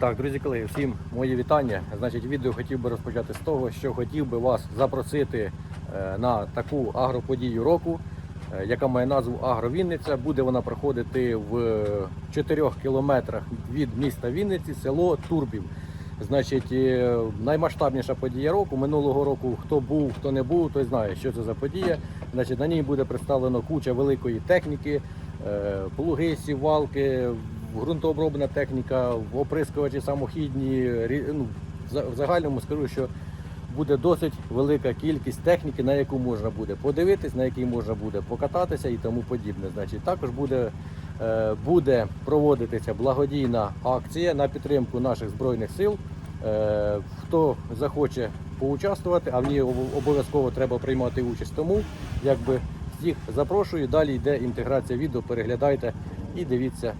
Так, друзі колеги, всім мої вітання. Значить, відео хотів би розпочати з того, що хотів би вас запросити е, на таку агроподію року, е, яка має назву Агровінниця. Буде вона проходити в 4 кілометрах від міста Вінниці, село Турбів. Значить, е, наймасштабніша подія року. Минулого року хто був, хто не був, той знає, що це за подія. Значить, на ній буде представлено куча великої техніки, плуги, сівалки, ґрунтообробна техніка, оприскувачі самохідні. Ну, в загальному скажу, що буде досить велика кількість техніки, на яку можна буде подивитись, на якій можна буде покататися і тому подібне. Значить, також буде, е, буде проводитися благодійна акція на підтримку наших збройних сил. Е, Хто захоче поучаствувати, а в ній обов'язково треба приймати участь. Тому якби всіх запрошую. Далі йде інтеграція відео. Переглядайте і дивіться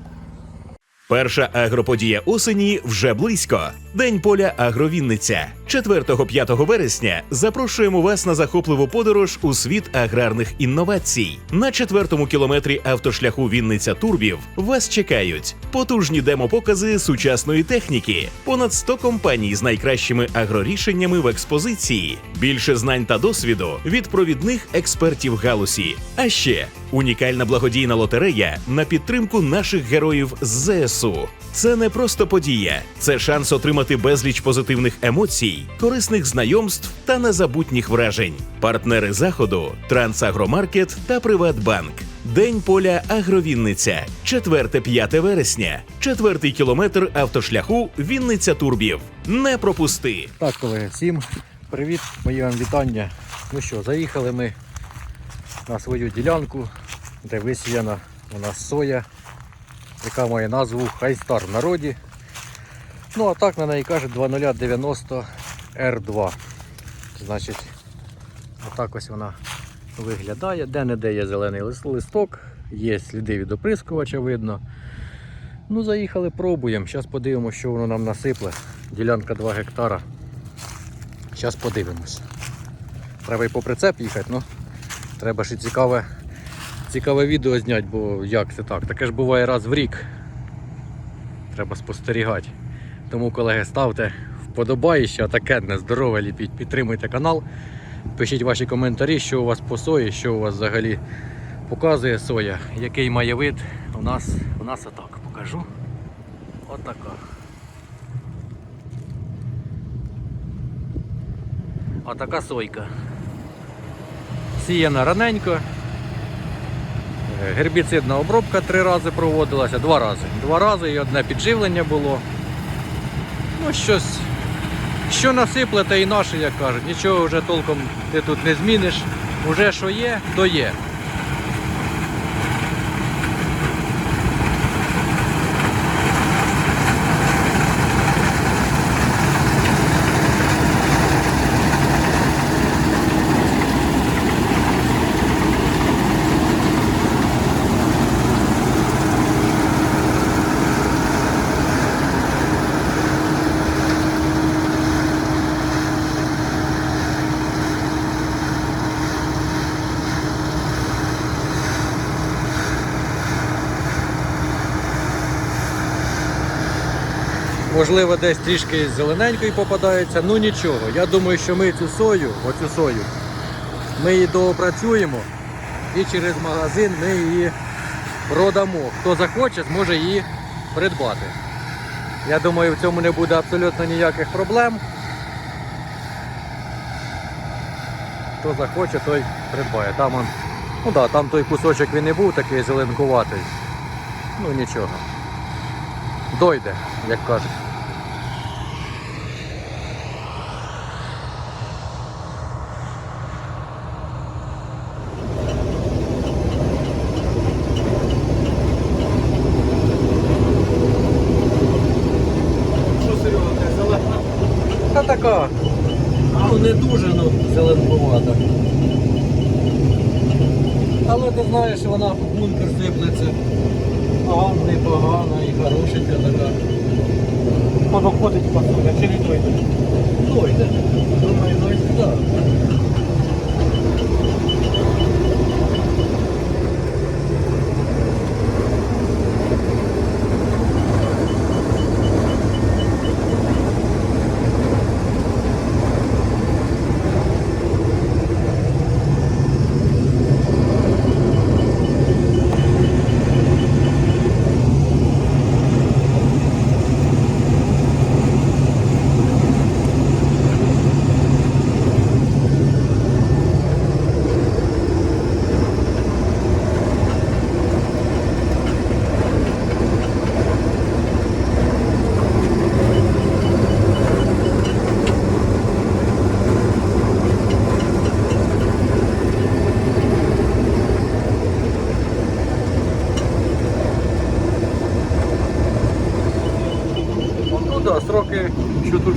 Перша агроподія осені вже близько. День поля Агровінниця. 4-5 вересня запрошуємо вас на захопливу подорож у світ аграрних інновацій. На четвертому кілометрі автошляху Вінниця Турбів вас чекають потужні демопокази сучасної техніки, понад 100 компаній з найкращими агрорішеннями в експозиції, більше знань та досвіду від провідних експертів галузі. А ще унікальна благодійна лотерея на підтримку наших героїв з ЗСУ. Це не просто подія, це шанс отримати безліч позитивних емоцій, корисних знайомств та незабутніх вражень. Партнери заходу Трансагромаркет та Приватбанк. День поля Агровінниця, 4-5 вересня, четвертий кілометр автошляху Вінниця Турбів. Не пропусти! Так, колеги, всім привіт, мої вам вітання. Ну що, заїхали ми на свою ділянку, де висіяна у нас соя, яка має назву Хайстар в народі. Ну а так на неї кажуть 2090 R2. Значить, отак ось вона виглядає. Де-не-де є зелений листок, є сліди від оприскувача видно. Ну, заїхали, пробуємо. Зараз подивимося, що воно нам насипле. Ділянка 2 гектара. Зараз подивимось. Треба і по прицеп їхати, ну треба і цікаве, цікаве відео зняти, бо як це так? Таке ж буває раз в рік. Треба спостерігати. Тому, колеги, ставте вподобаєще, а таке нездорове ліпіть, підтримуйте канал. Пишіть ваші коментарі, що у вас по сої, що у вас взагалі показує соя, який має вид. У нас, у нас отак покажу. Отака. Отака сойка. Сіяна раненько. Гербіцидна обробка три рази проводилася, два рази. Два рази і одне підживлення було. Ну, щось. Що насипле, те і наше, як кажуть. Нічого вже толком ти тут не зміниш. Уже що є, то є. Можливо, десь трішки зелененької попадається, ну нічого. Я думаю, що ми цю сою, оцю сою, ми її доопрацюємо і через магазин ми її продамо. Хто захоче, зможе її придбати. Я думаю, в цьому не буде абсолютно ніяких проблем. Хто захоче, той придбає. Там, он, ну да, там той кусочок він не був такий зеленкуватий. Ну нічого. Дойде, як кажуть. Та така. Ну не дуже, ну зеленкувата. Але ти знаєш, вона бункер сиплеться. Ага, непогана і хорошенька така. Воно ходить по чи не дойде? Думаю, ну так. так,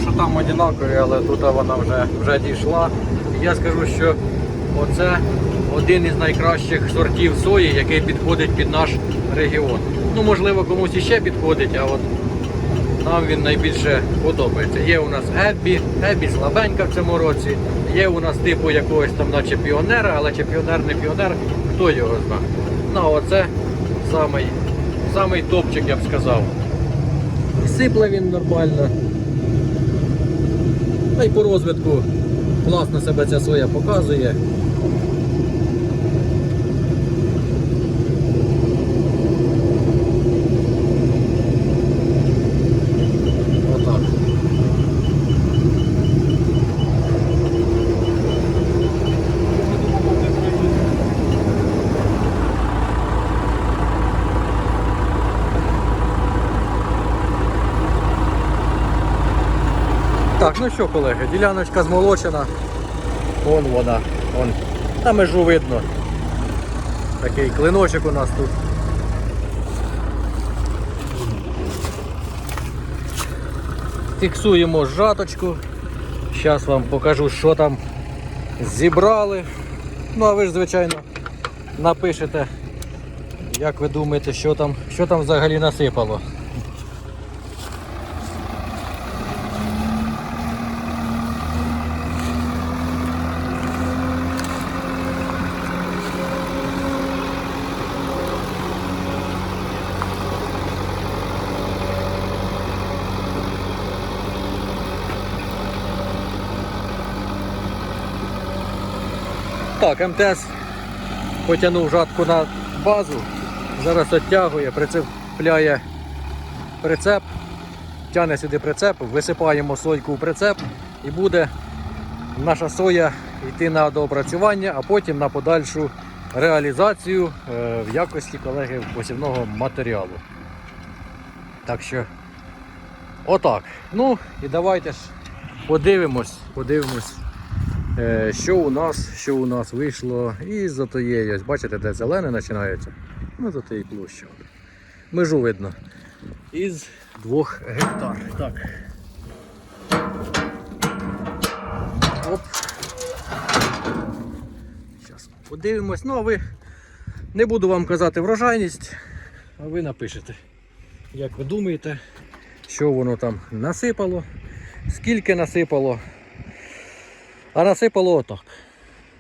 що там однакові, але тут вона вже, вже дійшла. І я скажу, що оце один із найкращих сортів сої, який підходить під наш регіон. Ну, можливо, комусь іще підходить, а от нам він найбільше подобається. Є у нас Еббі, Еббі слабенька в цьому році. Є у нас типу якогось там, наче піонера, але чи піонер не піонер, хто його знає. Ну, оце самий, самий топчик, я б сказав. І сипле він нормально. Та й по розвитку класно себе ця соя показує. Отак. Так, ну що, колеги, діляночка змолочена. Вон вона, вон. На межу видно. Такий клиночок у нас тут. Фіксуємо жаточку. Зараз вам покажу, що там зібрали. Ну, а ви ж, звичайно, напишете, як ви думаєте, що там, що там взагалі насипало. Так, МТС потягнув жатку на базу, зараз оттягує, прицепляє прицеп, тягне сюди прицеп, висипаємо сойку в прицеп і буде наша соя йти на доопрацювання, а потім на подальшу реалізацію е, в якості колеги посівного матеріалу. Так що, отак. Ну і давайте ж подивимось, подивимось. Е, Що у нас, що у нас вийшло із отоєї, ось бачите, де зелене починається. Ну, з отої площі. Межу видно. Із двох гектар. Так. Оп. Зараз подивимось. Ну, а ви не буду вам казати врожайність, а ви напишете, як ви думаєте, що воно там насипало, скільки насипало. А насипало отак.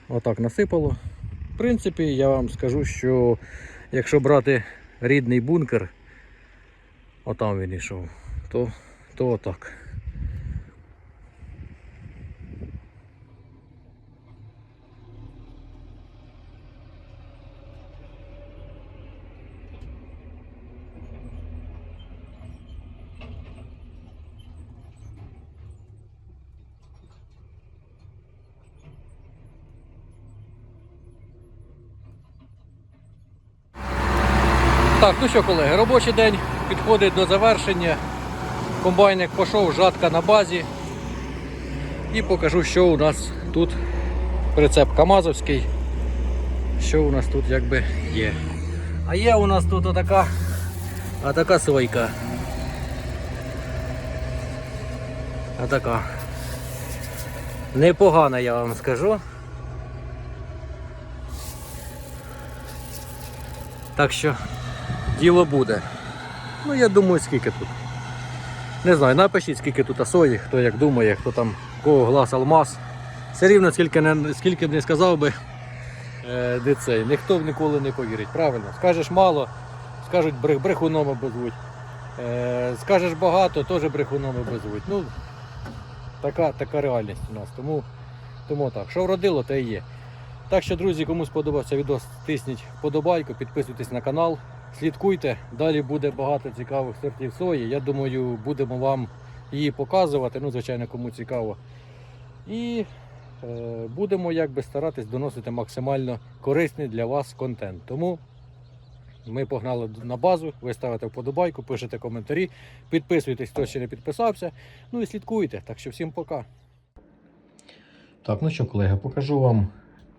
Отак насипало. В принципі, я вам скажу, що якщо брати рідний бункер, отам він йшов, то, то отак. Так, ну що, колеги, робочий день підходить до завершення. Комбайник пішов, жатка на базі. І покажу, що у нас тут прицеп Камазовський. Що у нас тут якби є. А є у нас тут отака, отака сойка. Отака. Непогана, я вам скажу. Так що діло буде. Ну я думаю, скільки тут. Не знаю, напишіть, скільки тут сої, хто як думає, хто там кого глаз алмаз. Все рівно, скільки, не, скільки б не сказав би е, де цей, ніхто ніколи не повірить. Правильно, скажеш мало, скажуть брех, брехуном обозвуть. Е, скажеш багато, теж брехуном обозвуть. Ну, така, така реальність у нас. Тому, тому так. Що вродило, те і є. Так що, друзі, кому сподобався відео, тисніть вподобайку, підписуйтесь на канал, слідкуйте. Далі буде багато цікавих сортів сої. Я думаю, будемо вам її показувати. Ну, звичайно, кому цікаво. І е, будемо якби старатись доносити максимально корисний для вас контент. Тому ми погнали на базу, ви ставите вподобайку, пишете коментарі, підписуйтесь, хто ще не підписався. Ну і слідкуйте. Так що всім пока. Так, ну що, колеги, покажу вам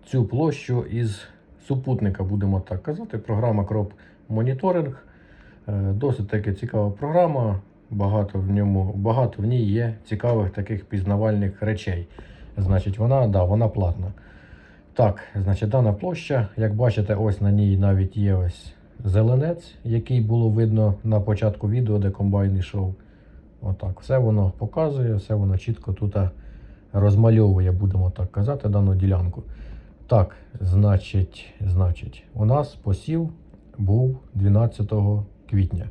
цю площу із супутника, будемо так казати. Програма Crop Monitoring. Е, Досить таки цікава програма. багато в ньому, багато в ній є цікавих таких пізнавальних речей. Значить, вона, да, вона платна. Так, значить, дана площа, як бачите, ось на ній навіть є ось зеленець, який було видно на початку відео, де комбайн йшов. Отак, все воно показує, все воно чітко тут розмальовує, будемо так казати, дану ділянку. Так, значить, значить, у нас посів був 12 квітня.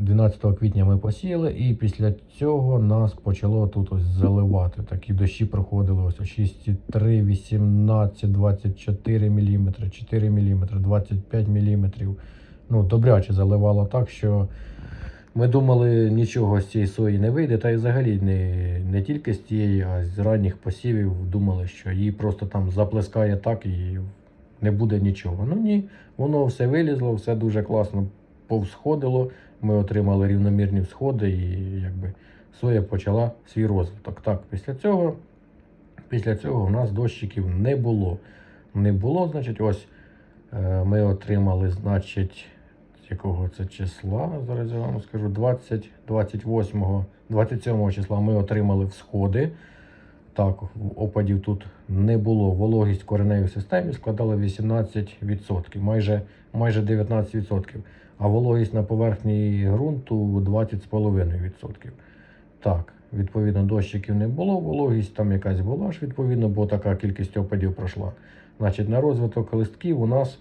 12 квітня ми посіяли, і після цього нас почало тут ось заливати. Такі дощі проходили ось 6,3, 18, 24 мм, 4 мм, 25 мм. Ну, добряче заливало так, що ми думали, нічого з цієї сої не вийде. Та й взагалі не, не тільки з цієї, а з ранніх посівів думали, що її просто там заплескає так і не буде нічого. Ну ні, воно все вилізло, все дуже класно повсходило. Ми отримали рівномірні всходи, і якби соя почала свій розвиток. Так, після цього, після цього у нас дощиків не було. Не було, значить, ось е, ми отримали, значить, з якого це числа, зараз я вам скажу, 20, 28, 27 числа ми отримали всходи. Так, опадів тут не було. Вологість в кореневій системі складала 18%, майже, майже 19%. А вологість на поверхні ґрунту 20,5%. Так, відповідно, дощиків не було, вологість там якась була ж, відповідно, бо така кількість опадів пройшла. Значить, на розвиток листків у нас,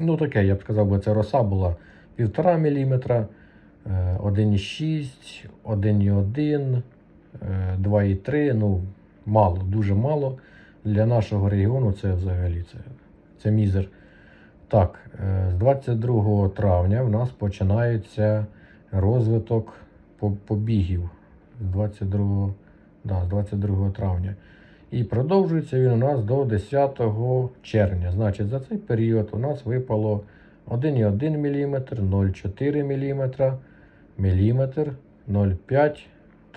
ну таке, я б сказав, би, це роса була 1,5 мм, е, 1,6, 1,1, е, 2,3, ну, мало, дуже мало. Для нашого регіону це взагалі це, це мізер. Так, е, з 22 травня в нас починається розвиток побігів. З 22, да, з 22 травня. І продовжується він у нас до 10 червня. Значить, за цей період у нас випало 1,1 мм, 0,4 мм, міліметр, 0,5,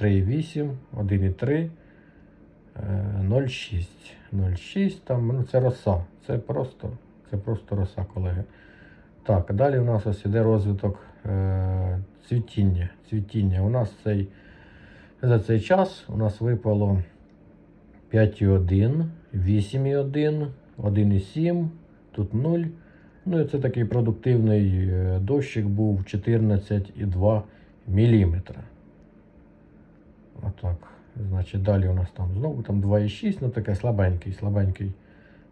3,8, 1,3, е, 0,6. 0,6 там, ну це роса. Це просто, це просто роса, колеги. Так, далі у нас ось іде розвиток е, цвітіння. цвітіння. У нас цей, за цей час у нас випало 5,1, 8,1, 1,7, тут 0. Ну і це такий продуктивний е, дощик був 14,2 мм. Отак. Значить, далі у нас там знову там 2,6, ну таке слабенький, слабенький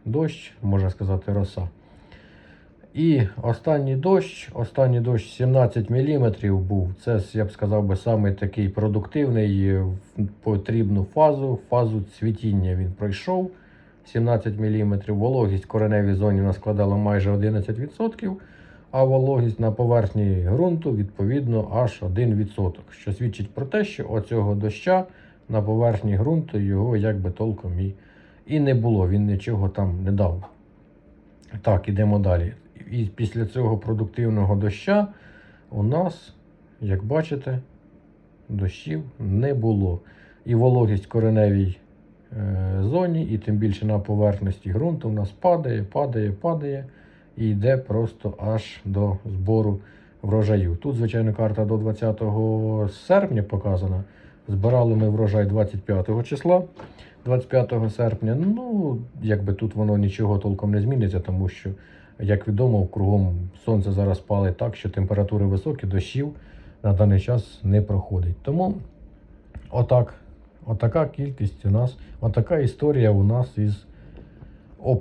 дощ, можна сказати, роса. І останній дощ, останній дощ 17 мм був. Це, я б сказав, би, такий продуктивний е, в потрібну фазу, фазу цвітіння він пройшов. 17 мм. Вологість в кореневій зоні у нас складала майже 11%, а вологість на поверхні ґрунту відповідно аж 1%. Що свідчить про те, що оцього доща на поверхні ґрунту його якби толком і, і не було, він нічого там не дав. Так, ідемо далі. І після цього продуктивного доща у нас, як бачите, дощів не було. І вологість кореневій е, зоні, і тим більше на поверхності ґрунту у нас падає, падає, падає і йде просто аж до збору врожаю. Тут, звичайно, карта до 20 серпня показана. Збирали ми врожай 25 числа. 25 серпня, ну, якби тут воно нічого толком не зміниться, тому що, як відомо, кругом сонце зараз палить так, що температури високі, дощів на даний час не проходить. Тому отак, отака кількість у нас, отака історія у нас із